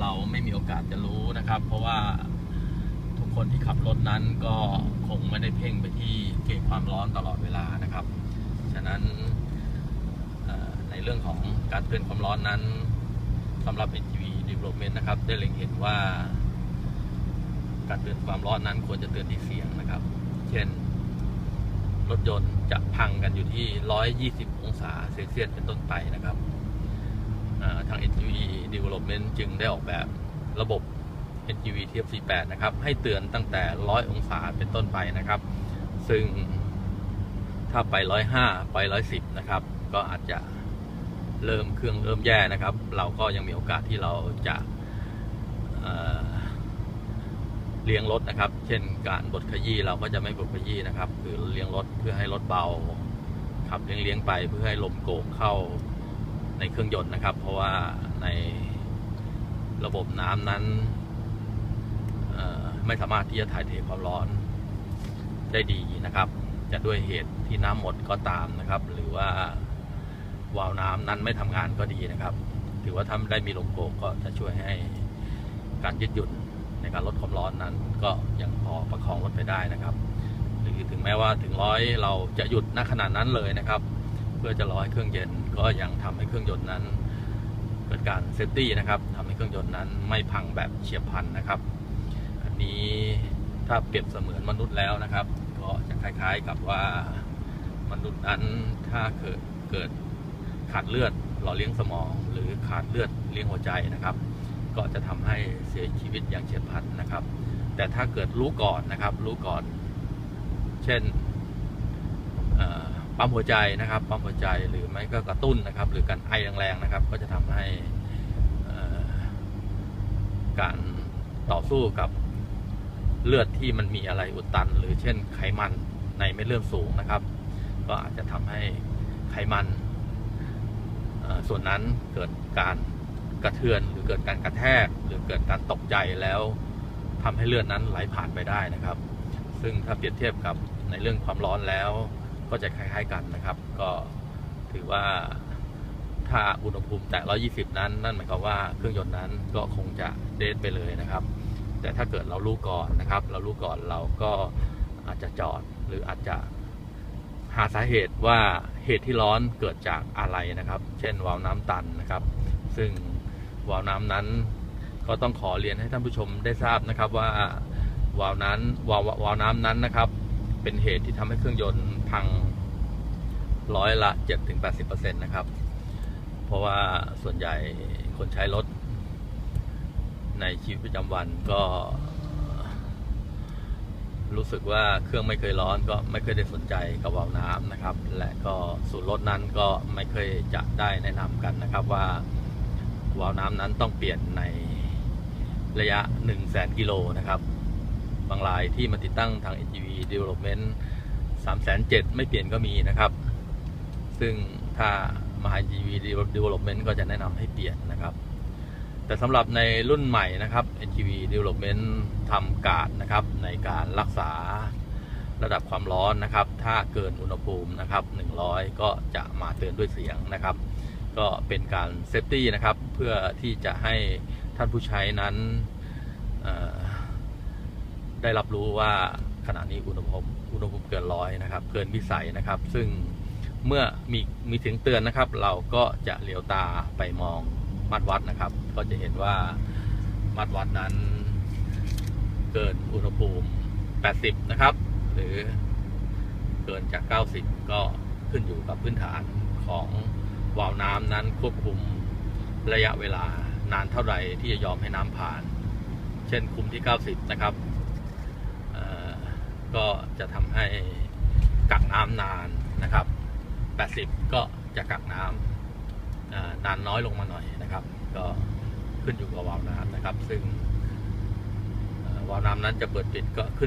เราไม่มีโอกาสจะรู้นะครับ เพราะว่าทุกคนที่ขับรถนั้นก็คงไม่ได้เพ่งไปที่เกณฑ์ความร้อนตลอดเวลานะครับ ฉะนั้นในเรื่องของการเตือนความร้อนนั้นสำหรับ NGV Development นะครับ ได้เล็งเห็นว่า การเตือนความร้อนนั้นควรจะเตือนที่เสียงนะครับ เช่น รถยนต์จะพังกันอยู่ที่ 120 องศาเซลเซียสเป็นต้นไปนะครับ ทาง NGV Development จึงได้ออกแบบระบบ NGV TF48 นะครับ ให้เตือนตั้งแต่ 100 องศาเป็นต้นไปนะครับ ซึ่งถ้าไป 105 ไป 110 นะครับ ก็อาจจะเริ่มเครื่องเริ่มแย่นะครับ เราก็ยังมีโอกาสที่เราจะเเลี้ยงรถนะครับ เช่นการบดขยี้เราก็จะไม่บดขยี้นะครับ คือเลี้ยงรถเพื่อให้รถเบาขับเลี้ยงเลี้ยงๆไปเพื่อให้ลมโกกเข้า ในเครื่องยนต์นะครับ เพราะว่าในระบบน้ำนั้นไม่สามารถที่จะถ่ายเทความร้อนได้ดีนะครับ จะด้วยเหตุที่น้ำหมดก็ตามนะครับ หรือว่าวาล์วน้ำนั้นไม่ทำงานก็ดีนะครับ ถือว่าถ้าได้มีลมโกกก็จะช่วยให้การยืดหยุ่นในการลดความร้อนนั้น ก็ยังพอประคองรถไปได้นะครับ หรือถึงแม้ว่าถึงร้อยเราจะหยุดณขนาดนั้นเลยนะครับ เพื่อจะรอให้เครื่องเย็น ก็ยังทำให้เครื่องยนต์นั้น เกิดการเซฟตี้นะครับทำให้เครื่องยนต์นั้นไม่พังแบบเฉียบพลันนะครับ อันนี้ถ้าเปรียบเสมือนมนุษย์แล้วนะครับ ก็จะคล้ายๆกับว่ามนุษย์นั้นถ้าเกิดเกิดขาดเลือดหล่อเลี้ยงสมอง หรือขาดเลือดเลี้ยงหัวใจนะครับ ก็จะทำให้เสียชีวิตอย่างเฉียบพลันนะครับ แต่ถ้าเกิดรู้ก่อนนะครับ รู้ก่อน เช่น ปั๊มหัวใจนะครับปั๊มหัวใจหรือไม่ก็กระตุ้นนะครับ หรือการไอแรงๆนะครับ ก็จะทำให้การต่อสู้กับเลือดที่มันมีอะไรอุดตัน หรือเช่นไขมันในเม็ดเลือดสูงนะครับ ก็อาจจะทำให้ไขมันส่วนนั้นเกิดการกระเทือนหรือเกิดการกระแทก หรือเกิดการตกใจแล้วทำให้เลือดนั้นไหลผ่านไปได้นะครับ ซึ่งถ้าเปรียบเทียบกับในเรื่องความร้อนแล้ว ก็จะคล้าย ๆกันนะครับ ก็ถือว่าถ้าอุณหภูมิแตะ 120 นั้น นั่นหมายความว่าเครื่องยนต์นั้นก็คงจะเดทไปเลยนะครับ แต่ถ้าเกิดเรารู้ก่อนนะครับ เรารู้ก่อนเราก็อาจจะจอดหรืออาจจะหาสาเหตุว่าเหตุที่ร้อนเกิดจากอะไรนะครับ เช่นวาล์วน้ำตันนะครับ ซึ่งวาล์วน้ำนั้น ก็ต้องขอเรียนให้ท่านผู้ชมได้ทราบนะครับว่าวาล์วนั้นวาล์ววาล์วน้ำนั้นนะครับ เป็นเหตุที่ทำให้เครื่องยนต์พังร้อยละ7-80%นะครับ เพราะว่าส่วนใหญ่คนใช้รถ ในชีวิตประจำวันก็ รู้สึกว่าเครื่องไม่เคยร้อนก็ไม่เคยได้สนใจกับวาวน้ำนะครับ และก็สูตรรถนั้นก็ไม่เคยจะได้แนะนำกันนะครับว่าวาล์วน้ำนั้นต้องเปลี่ยนในระยะ 1 0 0 0 0แกิโลนะครับ บางรายที่มาติดตั้งทาง NGV Development 3 7 0 0ไม่เปลี่ยนก็มีนะครับ ซึ่งถ้ามา NGV Development ก็จะแนะนำให้เปลี่ยนนะครับ แต่สำหรับในรุ่นใหม่นะครับ NGV Development ทำการนะครับในการรักษาระดับความร้อนนะครับ ถ้าเกินอุณหภูมินะครับ 100 ก็จะมาเตือนด้วยเสียงนะครับ ก็เป็นการเซฟตี้นะครับ เพื่อที่จะให้ท่านผู้ใช้นั้น ได้รับรู้ว่าขณะนี้อุณหภูมิอุณหภูมิเกินร้อยนะครับ เกินวิสัยนะครับ ซึ่งเมื่อมีมีเสียงเตือนนะครับ เราก็จะเหลียวตาไปมองมาตรวัดนะครับ ก็จะเห็นว่ามาตรวัดนั้น เกินอุณหภูมิ 80 นะครับ หรือเกินจาก 90 ก็ขึ้นอยู่กับพื้นฐานของวาล์วน้ำนั้นควบคุมระยะเวลานานเท่าไหร่ที่จะยอมให้น้ำผ่าน เช่นคุมที่ 90 นะครับ ก็จะทำให้กักน้ำนานนะครับ 80 ก็จะกักน้ำอ่านานน้อยลงมาหน่อยนะครับ ก็ขึ้นอยู่กับวาล์วน้ำนะครับ ซึ่งวาล์วน้ำนั้นจะเปิดปิดก็ขึ้น